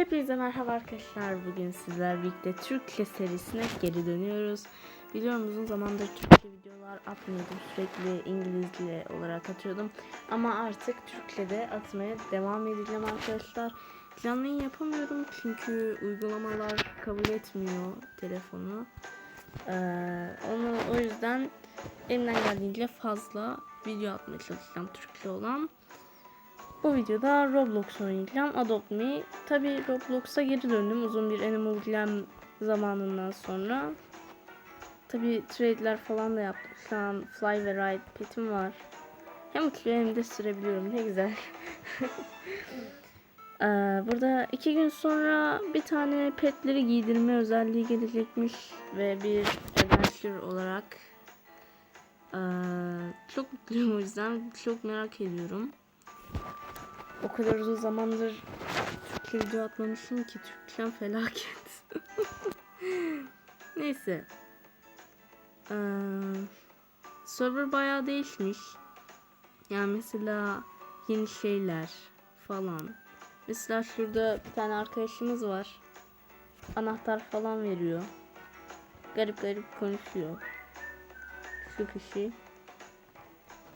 Hepinize merhaba arkadaşlar. Bugün sizler birlikte Türkçe serisine geri dönüyoruz. Biliyorum uzun zamandır Türkçe videolar atmıyordum. Sürekli İngilizce olarak atıyordum. Ama artık Türkçe de atmaya devam edeceğim arkadaşlar. Canlı yayın yapamıyorum çünkü uygulamalar kabul etmiyor telefonu. Ee, onu o yüzden elimden geldiğince fazla video atmaya çalışacağım Türkçe olan. Bu videoda Roblox oynayacağım. Adopt Me. Tabi Roblox'a geri döndüm uzun bir Animal Jam zamanından sonra. Tabi trade'ler falan da yaptım. Şu an Fly ve Ride petim var. Hem uçuyor hem de sürebiliyorum. Ne güzel. Ee, burada iki gün sonra bir tane petleri giydirme özelliği gelecekmiş ve bir adventure olarak ee, çok mutluyum o yüzden çok merak ediyorum. O kadar uzun zamandır Türkçe video atmamışım ki Türkçem felaket. Neyse. Ee, server bayağı değişmiş. Yani mesela yeni şeyler falan. Mesela şurada bir tane arkadaşımız var. Anahtar falan veriyor. Garip garip konuşuyor. Şu kişi.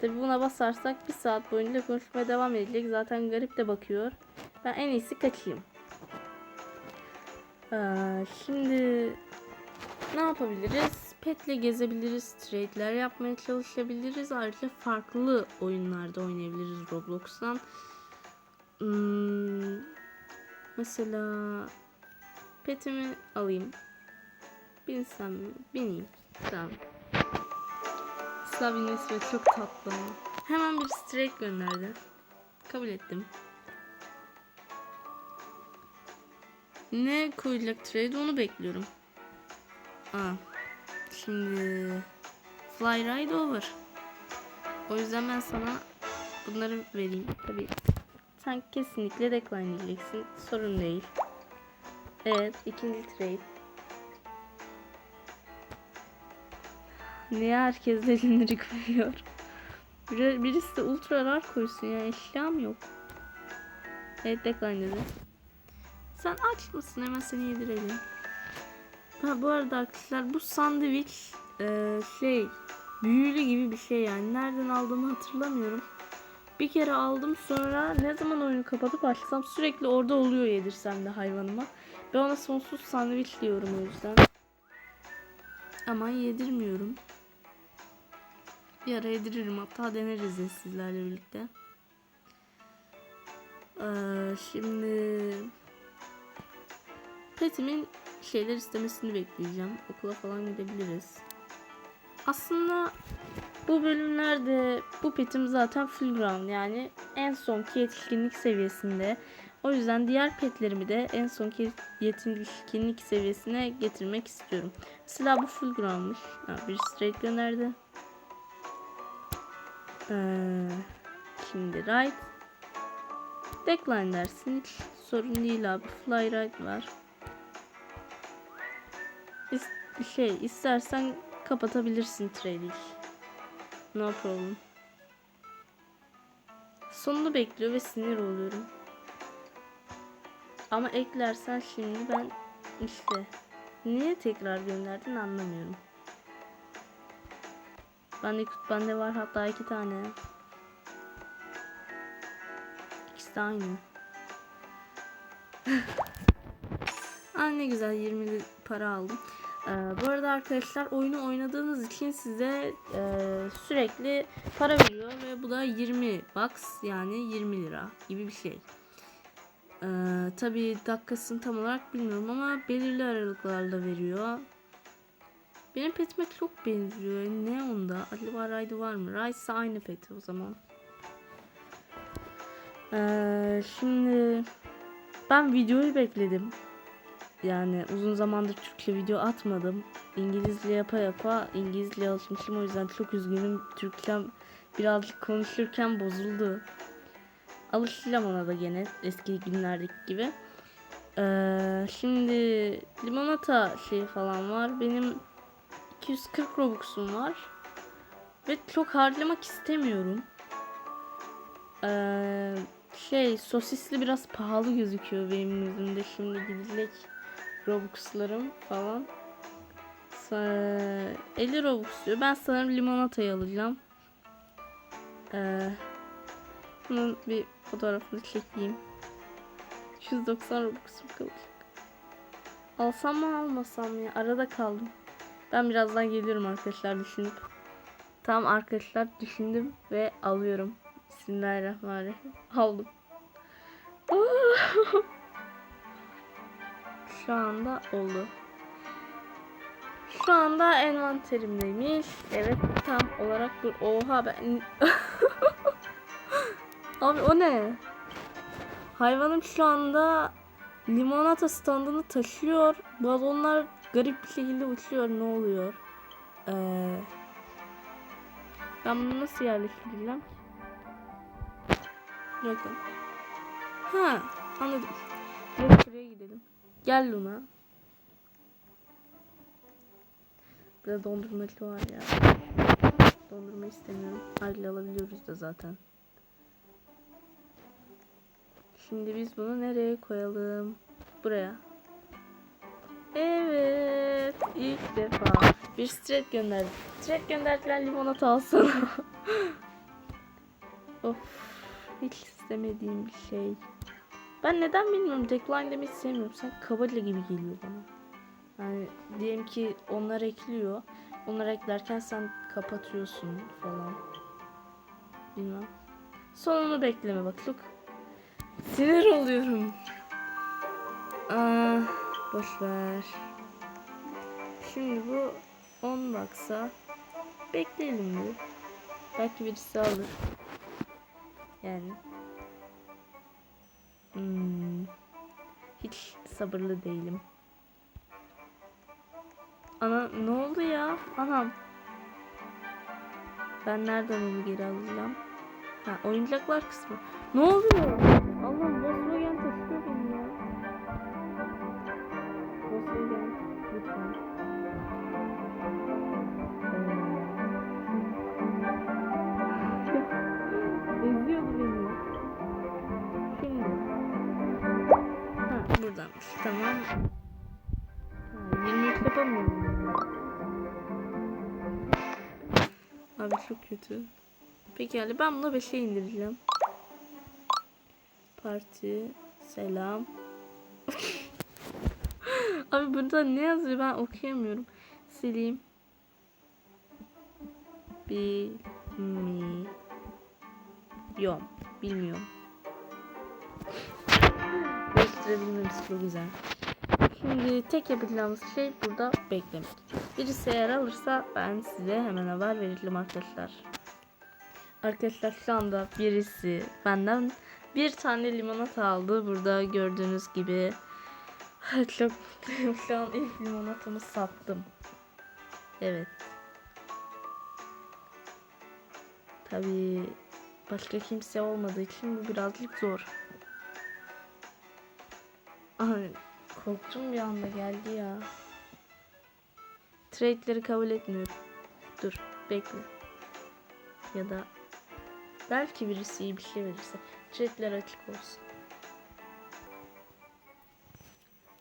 Tabi buna basarsak bir saat boyunca konuşmaya devam edecek. Zaten garip de bakıyor. Ben en iyisi kaçayım. Ee, şimdi ne yapabiliriz? Petle gezebiliriz. Trade'ler yapmaya çalışabiliriz. Ayrıca farklı oyunlarda oynayabiliriz Roblox'tan. Hmm, mesela petimi alayım. Binsem mi? Bineyim. Tamam. Slav ve çok tatlı. Hemen bir straight gönderdi. Kabul ettim. Ne koyacak trade onu bekliyorum. Aa, şimdi fly ride over. O yüzden ben sana bunları vereyim. Tabii sen kesinlikle decline diyeceksin. Sorun değil. Evet ikinci trade. Niye herkes elini koyuyor? Bir, birisi de ultra rar koysun ya eşyam yok. Evet decline dedi. Sen aç mısın? Hemen seni yedirelim. Ha bu arada arkadaşlar bu sandviç e, şey büyülü gibi bir şey yani. Nereden aldığımı hatırlamıyorum. Bir kere aldım sonra ne zaman oyunu kapatıp açsam sürekli orada oluyor yedirsem de hayvanıma. Ben ona sonsuz sandviç diyorum o yüzden. Ama yedirmiyorum. Bir ara yediririm hatta deneriz de sizlerle birlikte. Ee, şimdi petimin şeyler istemesini bekleyeceğim. Okula falan gidebiliriz. Aslında bu bölümlerde bu petim zaten full ground yani en sonki yetişkinlik seviyesinde. O yüzden diğer petlerimi de en sonki yetişkinlik seviyesine getirmek istiyorum. Mesela bu full ground'muş. Ha, bir straight gönderdi. Ee, şimdi right. Decline dersin. Hiç sorun değil abi. Fly right var. İs- şey istersen kapatabilirsin trade'i. No problem. Sonunu bekliyor ve sinir oluyorum. Ama eklersen şimdi ben işte niye tekrar gönderdin anlamıyorum. Bende bende var hatta iki tane. İkisi de aynı. Aa, ne güzel 20 para aldım. Ee, bu arada arkadaşlar oyunu oynadığınız için size e, sürekli para veriyor ve bu da 20 bucks yani 20 lira gibi bir şey. Ee, Tabi dakikasını tam olarak bilmiyorum ama belirli aralıklarla veriyor. Benim petime çok benziyor. Ne onda? Acaba Ray'da var mı? Ray ise aynı peti o zaman. Ee, şimdi ben videoyu bekledim. Yani uzun zamandır Türkçe video atmadım. İngilizce yapa yapa İngilizce alışmışım. O yüzden çok üzgünüm. Türkçem birazcık konuşurken bozuldu. Alışacağım ona da gene eski günlerdeki gibi. Ee, şimdi limonata şey falan var. Benim 240 Robux'um var. Ve çok harcamak istemiyorum. Ee, Şey sosisli biraz pahalı gözüküyor benim gözümde şimdi gidecek Robux'larım falan. Sa- 50 Robux diyor. Ben sanırım limonatayı alacağım. Ee, bunun bir fotoğrafını çekeyim. 190 Robux'um kalacak. Alsam mı almasam ya? Arada kaldım. Ben birazdan geliyorum arkadaşlar düşünüp. Tamam arkadaşlar düşündüm ve alıyorum. Bismillahirrahmanirrahim. Aldım. Şu anda oldu. Şu anda envanterimdeymiş. Evet tam olarak dur. Oha ben... Abi o ne? Hayvanım şu anda limonata standını taşıyor. Balonlar garip bir şekilde uçuyor. Ne oluyor? Ee, ben bunu nasıl yerleştireceğim? Bakın. Ha, anladım. Direkt buraya gidelim. Gel Luna. Biraz dondurmacı var ya. Dondurma istemiyorum. Aile alabiliyoruz da zaten. Şimdi biz bunu nereye koyalım? Buraya. Evet. ilk defa bir stret gönderdi. Stret gönderdiler limonata alsana. of. Hiç istemediğim bir şey. Ben neden bilmiyorum. Decline demeyi sevmiyorum. Sen kabaca gibi geliyor bana. Yani diyelim ki onlar ekliyor. Onlar eklerken sen kapatıyorsun falan. Bilmem. Sonunu bekleme bak. Look. Sinir oluyorum. Aa, boş ver. Şimdi bu 10 baksa bekleyelim bir. Belki birisi alır. Yani. Hmm. Hiç sabırlı değilim. Ana ne oldu ya? Anam. Ben nereden onu geri alacağım? Ha oyuncaklar kısmı. Ne oluyor? Allah'ım Volkswagen Ee. Ha buradanmış. Tamam. Ha, 23 yapamıyorum. Abi çok kötü. Peki yani ben bunu 5'e indireceğim. Parti, selam. Abi burada ne yazıyor ben okuyamıyorum. Sileyim. Bilmiyorum. Bilmiyorum. Değiştirebilmemiz çok güzel. Şimdi tek yapacağımız şey burada beklemek. Birisi eğer alırsa ben size hemen haber veririm arkadaşlar. Arkadaşlar şu anda birisi benden bir tane limonata aldı. Burada gördüğünüz gibi çok mutluyum. Şu an ilk limonatamı sattım. Evet. Tabii başka kimse olmadığı için bu birazcık zor. Ay, korktum bir anda geldi ya. Trade'leri kabul etmiyorum. Dur bekle. Ya da belki birisi iyi bir şey verirse. Trade'ler açık olsun.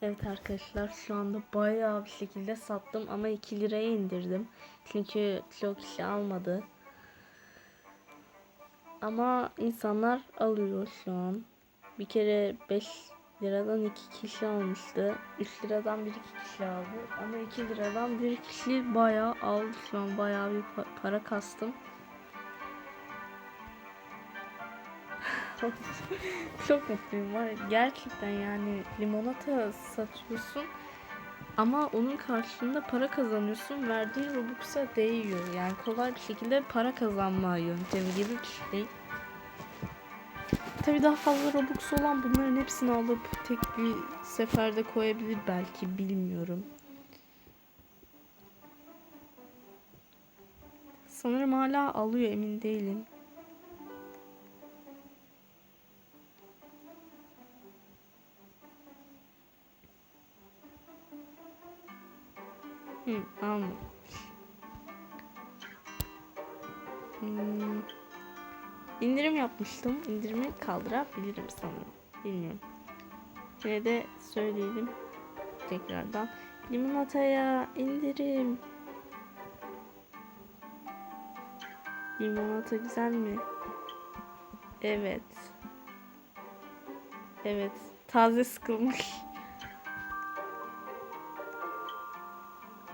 Evet arkadaşlar şu anda bayağı bir şekilde sattım ama 2 liraya indirdim. Çünkü çok kişi almadı. Ama insanlar alıyor şu an. Bir kere 5 liradan 2 kişi almıştı. 3 liradan 1 2 kişi aldı. Ama 2 liradan 1 kişi bayağı aldı. Şu an bayağı bir pa- para kastım. Çok mutluyum var. Gerçekten yani limonata satıyorsun ama onun karşılığında para kazanıyorsun. Verdiğin Robux'a değiyor. Yani kolay bir şekilde para kazanma yöntemi gibi bir şey. Tabi daha fazla Robux olan bunların hepsini alıp tek bir seferde koyabilir belki bilmiyorum. Sanırım hala alıyor emin değilim. Hı, almamış. Hmm. indirim yapmıştım. İndirimi kaldırabilirim sanırım. Bilmiyorum. Yine de söyleyelim tekrardan. Limonataya indirim. Limonata güzel mi? Evet. Evet. Taze sıkılmış.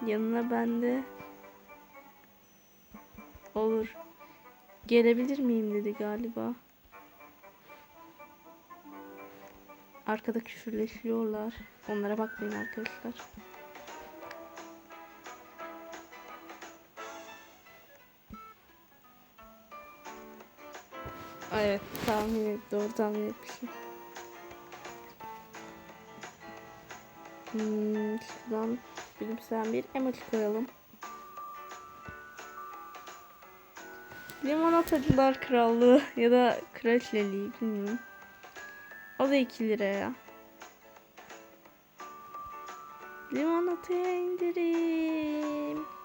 Yanına ben de olur. Gelebilir miyim dedi galiba. Arkada küfürleşiyorlar. Onlara bakmayın arkadaşlar. Evet tahmin et, doğru tahmin etmişim. Hmm, şuradan gülümseyen bir emoji koyalım. Limonatacılar Krallığı ya da Kraliçeliği bilmiyorum. O da 2 liraya. Limonataya indirim.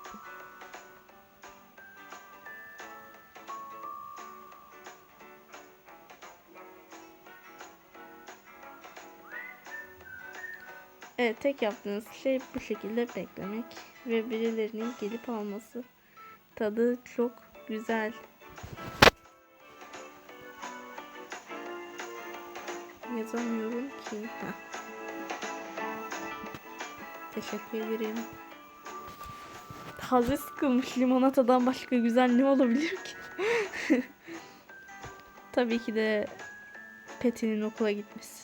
Evet tek yaptığınız şey bu şekilde beklemek ve birilerinin gelip alması. Tadı çok güzel. Yazamıyorum ki. Heh. Teşekkür ederim. Taze sıkılmış limonatadan başka güzel ne olabilir ki? Tabii ki de Peti'nin okula gitmesi.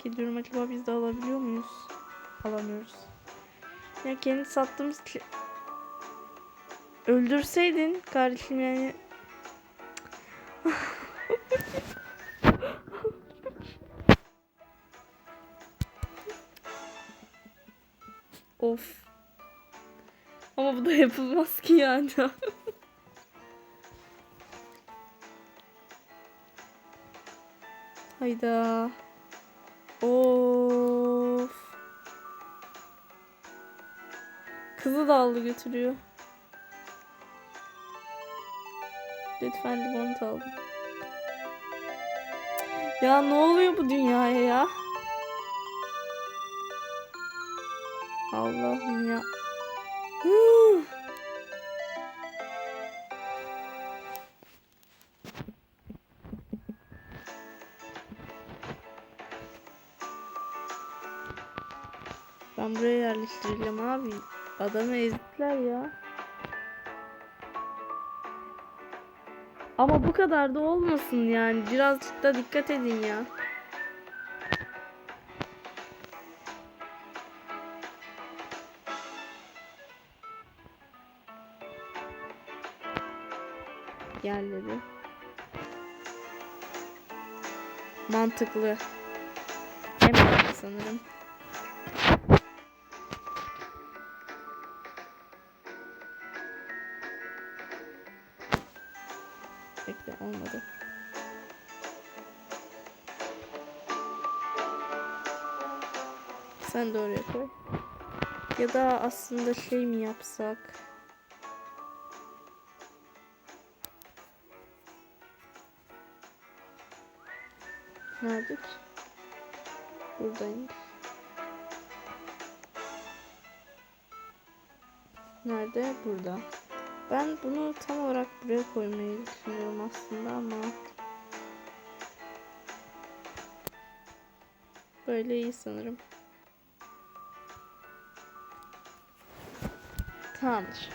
Merak ediyorum acaba biz de alabiliyor muyuz? Alamıyoruz. Ya kendi sattığımız öldürseydin kardeşim yani Of. Ama bu da yapılmaz ki yani. Hayda. Aldı götürüyor. Lütfen limonata alın. Ya ne oluyor bu dünyaya ya? Allah'ım ya. Ben buraya yerleştireceğim abi. Adamı ezdiler ya. Ama bu kadar da olmasın yani. Birazcık da dikkat edin ya. Yerleri. Mantıklı. Mantıklı sanırım. Sen de oraya koy. Ya da aslında şey mi yapsak? Nerede ki? Buradaymış. Nerede? Burada. Ben bunu tam olarak buraya koymayı düşünüyorum aslında ama böyle iyi sanırım. Tamamdır.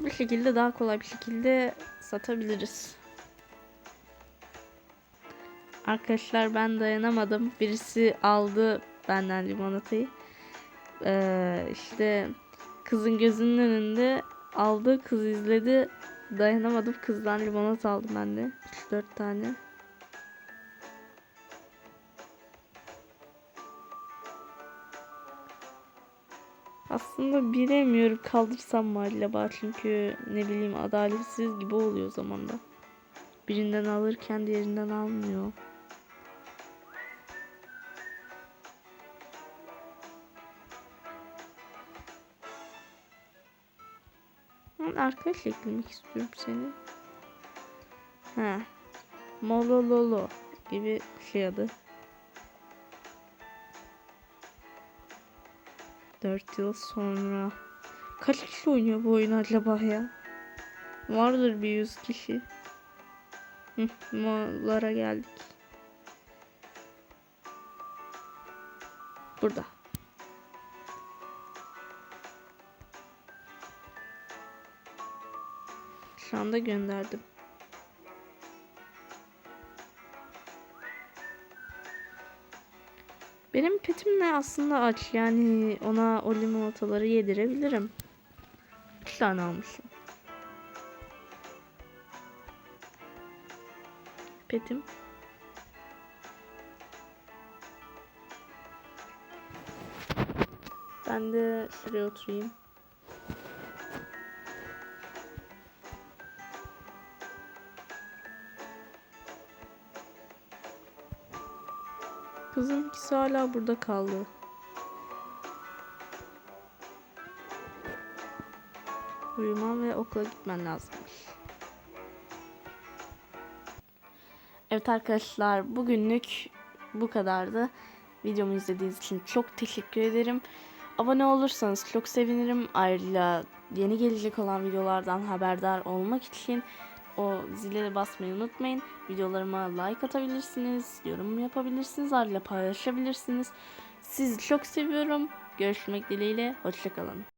Bu şekilde daha kolay bir şekilde satabiliriz. Arkadaşlar ben dayanamadım. Birisi aldı benden limonatayı. Ee, işte kızın gözünün önünde aldı. Kız izledi. Dayanamadım. Kızdan limonata aldım ben de. 3-4 tane. Aslında bilemiyorum kaldırsam mı acaba çünkü ne bileyim adaletsiz gibi oluyor o zaman da. Birinden alırken diğerinden almıyor. Hı, arkadaş eklemek istiyorum seni. Ha. Molololo gibi şey adı. 4 yıl sonra. Kaç kişi oynuyor bu oyunu acaba ya? Vardır bir 100 kişi. Hı, Mollara geldik. Burada. Şu anda gönderdim. Benim petim ne aslında aç yani ona o limonataları yedirebilirim. İki tane almışım. Petim. Ben de şuraya oturayım. Kızım ikisi hala burada kaldı. Uyuman ve okula gitmen lazımmış. Evet arkadaşlar bugünlük bu kadardı. Videomu izlediğiniz için çok teşekkür ederim. Abone olursanız çok sevinirim. Ayrıca yeni gelecek olan videolardan haberdar olmak için o zile basmayı unutmayın. Videolarıma like atabilirsiniz, yorum yapabilirsiniz, ayrıca paylaşabilirsiniz. Sizi çok seviyorum. Görüşmek dileğiyle, hoşçakalın.